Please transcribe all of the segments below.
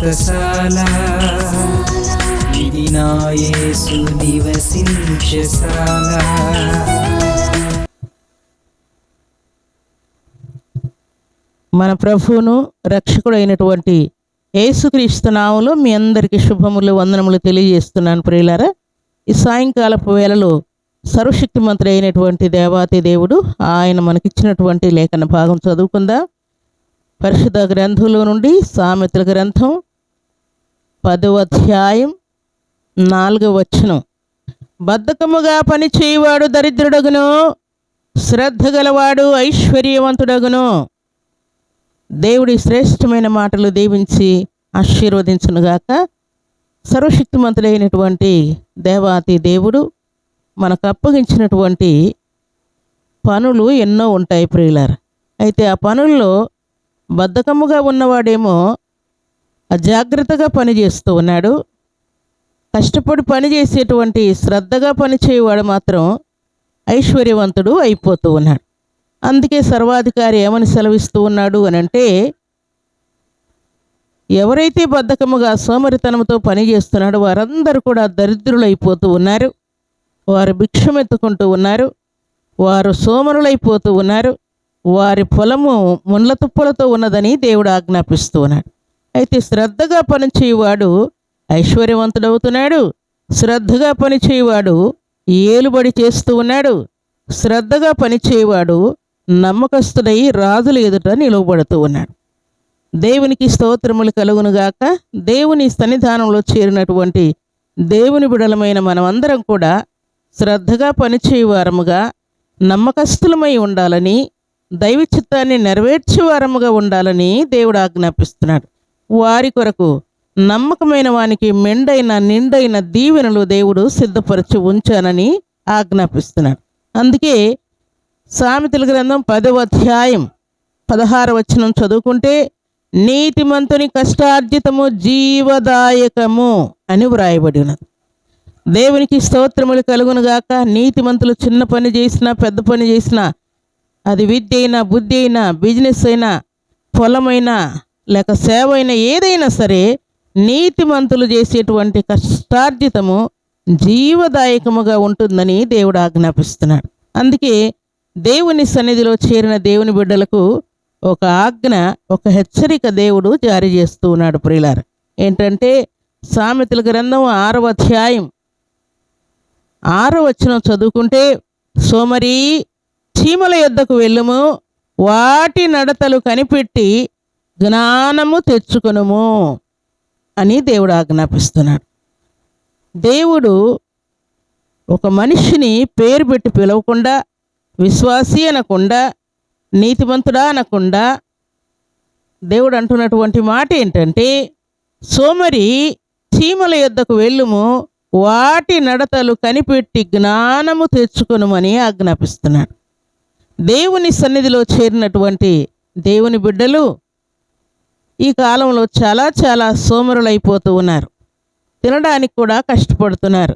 వ్రతశాల ఇది నివసించశాల మన ప్రభువును రక్షకుడు అయినటువంటి యేసుక్రీస్తు నామములో మీ అందరికీ శుభములు వందనములు తెలియజేస్తున్నాను ప్రియులారా. ఈ సాయంకాలపు వేళలో సర్వశక్తిమంతుడు అయినటువంటి దేవాతి దేవుడు ఆయన మనకిచ్చినటువంటి లేఖన భాగం చదువుకుందా. పరిశుద్ధ గ్రంథంలో నుండి సామెతల గ్రంథం పదవ అధ్యాయం నాలుగవ వచనం. బద్ధకముగా పని చేయువాడు దరిద్రుడగును శ్రద్ధ గలవాడు ఐశ్వర్యవంతుడగును. దేవుడి శ్రేష్టమైన మాటలు దీవించి ఆశీర్వదించునుగాక. సర్వశక్తిమంతుడైనటువంటి దేవాతి దేవుడు మనకు అప్పగించినటువంటి పనులు ఎన్నో ఉంటాయి ప్రియులారు. అయితే ఆ పనుల్లో బద్ధకముగా ఉన్నవాడేమో అజాగ్రత్తగా పని చేస్తూ ఉన్నాడు. కష్టపడి పని చేసేటువంటి శ్రద్ధగా పనిచేయవాడు మాత్రం ఐశ్వర్యవంతుడు అయిపోతూ ఉన్నాడు. అందుకే సర్వాధికారి ఏమని సెలవిస్తూ ఉన్నాడు అని అంటే ఎవరైతే బద్ధకముగా సోమరితనంతో పని చేస్తున్నాడో వారందరూ కూడా దరిద్రులైపోతూ ఉన్నారు. వారు భిక్షమెత్తుకుంటూ ఉన్నారు. వారు సోమరులైపోతూ ఉన్నారు. వారి పొలము ముండ్ల తుప్పలతో ఉన్నదని దేవుడు ఆజ్ఞాపిస్తూ ఉన్నాడు. అయితే శ్రద్ధగా పనిచేయవాడు ఐశ్వర్యవంతుడవుతున్నాడు. శ్రద్ధగా పనిచేయవాడు ఏలుబడి చేస్తూ ఉన్నాడు. శ్రద్ధగా పనిచేయవాడు నమ్మకస్తుడై రాజుల ఎదుట నిలువబడుతూ ఉన్నాడు. దేవునికి స్తోత్రములు కలుగునుగాక దేవుని సన్నిధానంలో చేరినటువంటి దేవుని బిడలమైన మనమందరం కూడా శ్రద్ధగా పనిచేయవారముగా నమ్మకస్తులమై ఉండాలని దైవ చిత్తాన్ని నెరవేర్చేవారముగా ఉండాలని దేవుడు ఆజ్ఞాపిస్తున్నాడు. వారి కొరకు నమ్మకమైన వానికి మెండైన నిండైన దీవెనలు దేవుడు సిద్ధపరచి ఉంచానని ఆజ్ఞాపిస్తున్నాడు. అందుకే సామెతల గ్రంథం పదవ అధ్యాయం పదహార వచనం చదువుకుంటే నీతిమంతుని కష్టార్జితము జీవదాయకము అని వ్రాయబడి ఉన్నది. దేవునికి స్తోత్రములు కలుగునుగాక నీతిమంతులు చిన్న పని చేసినా పెద్ద పని చేసినా అది విద్య అయినా బుద్ధి అయినా బిజినెస్ అయినా పొలమైనా లేక సేవ అయినా ఏదైనా సరే నీతిమంతులు చేసేటువంటి కష్టార్జితము జీవదాయకముగా ఉంటుందని దేవుడు ఆజ్ఞాపిస్తున్నాడు. అందుకే దేవుని సన్నిధిలో చేరిన దేవుని బిడ్డలకు ఒక ఆజ్ఞ ఒక హెచ్చరిక దేవుడు జారీ చేస్తూ ఉన్నాడు ప్రియులారు. ఏంటంటే సామెతల గ్రంథం ఆరవ అధ్యాయం ఆరో వచనం చదువుకుంటే సోమరి చీమల యొద్దకు వెళ్ళుము వాటి నడతలు కనిపెట్టి జ్ఞానము తెచ్చుకొనుము అని దేవుడు ఆజ్ఞాపిస్తున్నాడు. దేవుడు ఒక మనిషిని పేరు పెట్టి పిలవకుండా విశ్వాసి అనకుండా నీతివంతుడా అనకుండా దేవుడు అంటున్నటువంటి మాట ఏంటంటే సోమరి చీమల యొద్దకు వెళ్ళుము వాటి నడతలు కనిపెట్టి జ్ఞానము తెచ్చుకొనుమని ఆజ్ఞాపిస్తున్నాడు. దేవుని సన్నిధిలో చేరినటువంటి దేవుని బిడ్డలు ఈ కాలంలో చాలా చాలా సోమరులైపోతూ ఉన్నారు. తినడానికి కూడా కష్టపడుతున్నారు.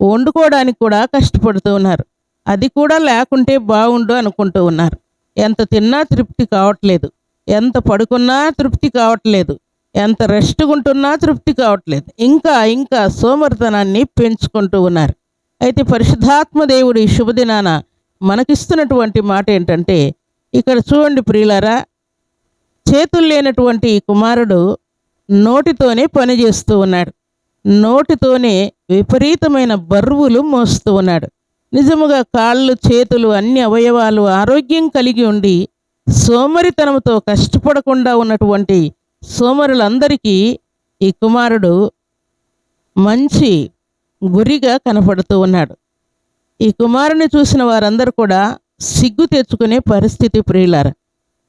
వండుకోవడానికి కూడా కష్టపడుతూ ఉన్నారు. అది కూడా లేకుంటే బాగుండు అనుకుంటూ ఉన్నారు. ఎంత తిన్నా తృప్తి కావట్లేదు. ఎంత పడుకున్నా తృప్తి కావట్లేదు. ఎంత రెస్ట్గా ఉంటున్నా తృప్తి కావట్లేదు. ఇంకా ఇంకా సోమరితనాన్ని పెంచుకుంటూ ఉన్నారు. అయితే పరిశుద్ధాత్మ దేవుడి ఈ శుభదినాన మనకిస్తున్నటువంటి మాట ఏంటంటే ఇక్కడ చూడండి ప్రియులారా చేతులు లేనటువంటి కుమారుడు నోటితోనే పని చేస్తూ ఉన్నాడు. నోటితోనే విపరీతమైన బరువులు మోస్తూ ఉన్నాడు. నిజముగా కాళ్ళు చేతులు అన్ని అవయవాలు ఆరోగ్యం కలిగి ఉండి సోమరితనంతో కష్టపడకుండా ఉన్నటువంటి సోమరులందరికీ ఈ కుమారుడు మంచి గురిగా కనపడుతూ ఉన్నాడు. ఈ కుమారుని చూసిన వారందరూ కూడా సిగ్గు తెచ్చుకునే పరిస్థితి ప్రియులారు.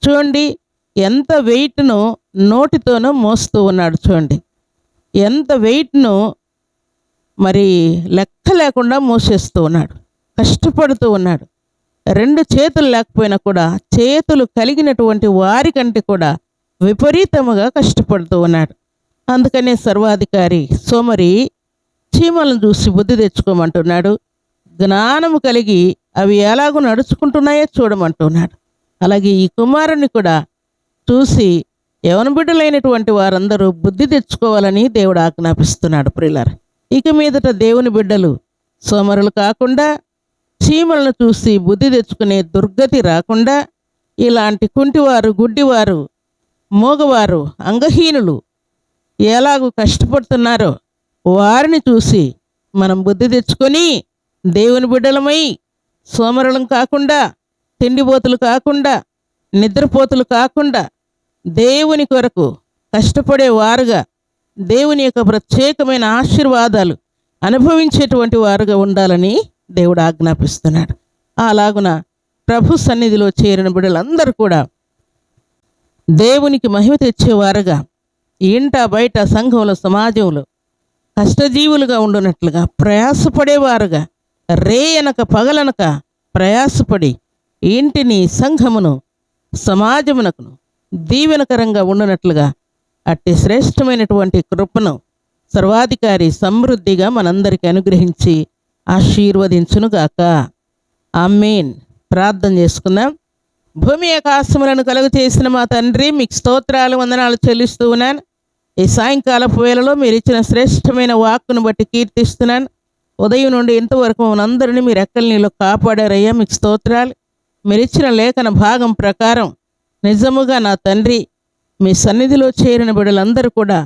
చూడండి ఎంత వెయిట్ను నోటితోనూ మోస్తూ ఉన్నాడు చూడండి. ఎంత వెయిట్ను మరి లెక్క లేకుండా మోసేస్తూ ఉన్నాడు. కష్టపడుతూ ఉన్నాడు. రెండు చేతులు లేకపోయినా కూడా చేతులు కలిగినటువంటి వారికంటే కూడా విపరీతముగా కష్టపడుతూ ఉన్నాడు. అందుకనే సర్వాధికారి సోమరి చీమలను చూసి బుద్ధి తెచ్చుకోమంటున్నాడు. జ్ఞానము కలిగి అవి ఎలాగో నడుచుకుంటున్నాయో చూడమంటున్నాడు. అలాగే ఈ కుమారుని కూడా చూసి యవన బిడ్డలైనటువంటి వారందరూ బుద్ధి తెచ్చుకోవాలని దేవుడు ఆజ్ఞాపిస్తున్నాడు ప్రిల్లర్ ఇక మీదట దేవుని బిడ్డలు సోమరులు కాకుండా చీమలను చూసి బుద్ధి తెచ్చుకునే దుర్గతి రాకుండా ఇలాంటి కుంటివారు గుడ్డివారు మూగవారు అంగహీనులు ఎలాగూ కష్టపడుతున్నారో వారిని చూసి మనం బుద్ధి తెచ్చుకొని దేవుని బిడ్డలమై సోమరులం కాకుండా తిండిపోతులు కాకుండా నిద్రపోతులు కాకుండా దేవుని కొరకు కష్టపడే వారుగా దేవుని యొక్క ప్రత్యేకమైన ఆశీర్వాదాలు అనుభవించేటువంటి వారుగా ఉండాలని దేవుడు ఆజ్ఞాపిస్తున్నాడు. అలాగున ప్రభు సన్నిధిలో చేరిన బిడ్డలందరూ కూడా దేవునికి మహిమ తెచ్చేవారుగా ఇంట బయట సంఘంలో సమాజంలో కష్టజీవులుగా ఉండునట్లుగా ప్రయాసపడేవారుగా రేయనక పగలనక ప్రయాసపడి ఇంటిని సంఘమును సమాజమునకును దీవెనకరంగా ఉండునట్లుగా అట్టి శ్రేష్టమైనటువంటి కృపను సర్వాధికారి సమృద్ధిగా మనందరికీ అనుగ్రహించి ఆశీర్వదించునుగాక. ఆమెన్. ప్రార్థన చేసుకుందాం. భూమి ఆకాశములను కలుగు చేసిన మా తండ్రి మీకు స్తోత్రాలు వందనాలు చెల్లిస్తూ ఉన్నాను. ఈ సాయంకాలపు వేళలో మీరు ఇచ్చిన శ్రేష్టమైన వాక్కును బట్టి కీర్తిస్తున్నాను. ఉదయం నుండి ఇంతవరకు మనందరినీ మీరు ఎక్కల నీళ్ళు కాపాడారయ్యా మీకు స్తోత్రాలు. మీరు ఇచ్చిన లేఖన భాగం ప్రకారం నిజముగా నా తండ్రి మీ సన్నిధిలో చేరిన బిడ్డలందరూ కూడా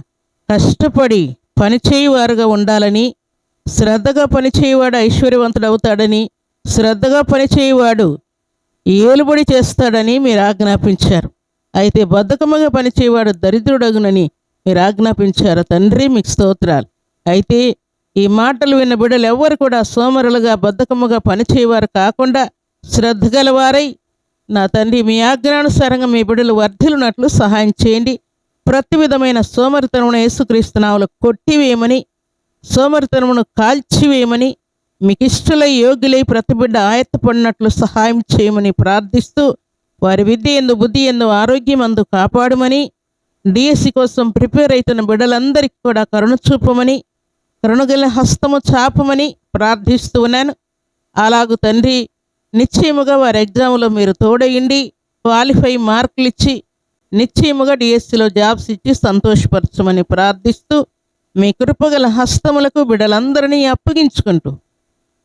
కష్టపడి పనిచేయువారుగా ఉండాలని శ్రద్ధగా పనిచేయవాడు ఐశ్వర్యవంతుడు అవుతాడని శ్రద్ధగా పనిచేయవాడు ఏలుబడి చేస్తాడని మీరు ఆజ్ఞాపించారు. అయితే బద్ధకముగా పనిచేయవాడు దరిద్రుడగునని మీరు ఆజ్ఞాపించారు. తండ్రి మీకు స్తోత్రాలు. అయితే ఈ మాటలు విన్న బిడ్డలు ఎవ్వరు కూడా సోమరులుగా బద్ధకముగా పనిచేయవారు కాకుండా శ్రద్ధ గలవారై నా తండ్రి మీ ఆజ్ఞానుసారంగా మీ బిడ్డలు వర్ధిలునట్లు సహాయం చేయండి. ప్రతి విధమైన సోమరితనమును యేసుక్రీస్తునావులు కొట్టివేయమని సోమరితనమును కాల్చివేయమని మీకు ఇష్టలై యోగ్యులై ప్రతి బిడ్డ ఆయత్తపడినట్లు సహాయం చేయమని ప్రార్థిస్తూ వారి విద్య ఎందు బుద్ధి ఎందు ఆరోగ్యం అందు కాపాడమని డిఎస్సి కోసం ప్రిపేర్ అవుతున్న బిడ్డలందరికీ కూడా కరుణ చూపమని కరుణగల హస్తము చాపమని ప్రార్థిస్తూ ఉన్నాను. అలాగు తండ్రి నిశ్చయముగా వారి ఎగ్జామ్లో మీరు తోడయండి క్వాలిఫై మార్కులు ఇచ్చి నిశ్చయముగా డిఎస్సిలో జాబ్స్ ఇచ్చి సంతోషపరచమని ప్రార్థిస్తూ మీ కృపగల హస్తములకు బిడలందరినీ అప్పగించుకుంటూ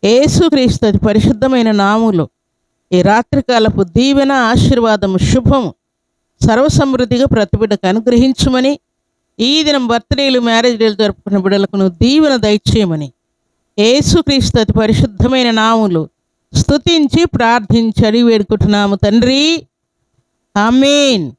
ఏసుక్రీస్తు పరిశుద్ధమైన నాములో ఈ రాత్రికాలపు దీవెన ఆశీర్వాదము శుభము సర్వసమృద్ధిగా ప్రతి బిడ్డకు అనుగ్రహించమని ఈ దినం బర్త్డేలు మ్యారేజ్ డేలు జరుపుకున్న బిడ్డలకు దీవెన దయచేయమని ఏసుక్రీస్తు అతి పరిశుద్ధమైన నాములు స్తుతించి ప్రార్థించడి వేడుకుంటున్నాము తండ్రి. అమీన్